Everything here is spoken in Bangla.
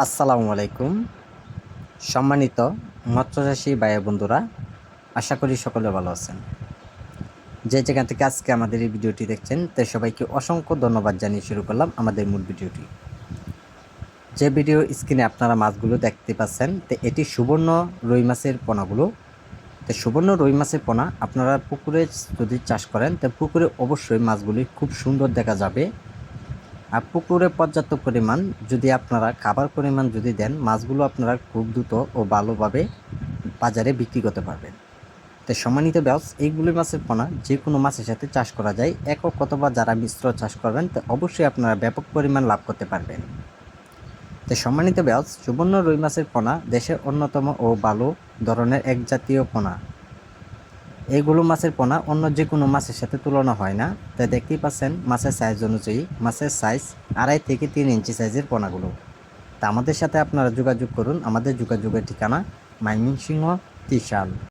আসসালামু আলাইকুম। সম্মানিত মৎস্যচাষী ভাই বন্ধুরা, আশা করি সকলে ভালো আছেন। যে যেখান থেকে আজকে আমাদের এই ভিডিওটি দেখছেন, তাই সবাইকে অসংখ্য ধন্যবাদ জানিয়ে শুরু করলাম আমাদের মূল ভিডিওটি। যে ভিডিও স্ক্রিনে আপনারা মাছগুলো দেখতে পাচ্ছেন তো এটি সুবর্ণ রুই মাছের পোনাগুলো। তো সুবর্ণ রুই মাছের পোনা আপনারা পুকুরে যদি চাষ করেন তো পুকুরে অবশ্যই মাছগুলি খুব সুন্দর দেখা যাবে। পুকুরে পর্যাপ্ত পরিমাণ যদি আপনারা, খাবার পরিমাণ যদি দেন, মাছগুলো আপনারা খুব দ্রুত ও ভালোভাবে বাজারে বিক্রি করতে পারবেন। তো সম্মানিত ব্যাস এইগুলি মাছের পোনা যে কোনো মাছের সাথে চাষ করা যায়, একক অথবা যারা মিশ্র চাষ করবেন, তো অবশ্যই আপনারা ব্যাপক পরিমাণ লাভ করতে পারবেন। তো সম্মানিত ব্যাস সুবর্ণ রুই মাছের পোনা দেশের অন্যতম ও ভালো ধরনের এক জাতীয় পোনা। এইগুলো মাছের পোনা অন্য যে কোনো মাছের সাথে তুলনা হয় না। তাই দেখতেই পাচ্ছেন, মাছের সাইজ অনুযায়ী মাছের সাইজ আড়াই থেকে তিন ইঞ্চি সাইজের পোনাগুলো। তা আমাদের সাথে আপনারা যোগাযোগ করুন। আমাদের যোগাযোগের ঠিকানা ময়মনসিংহ ত্রিশাল।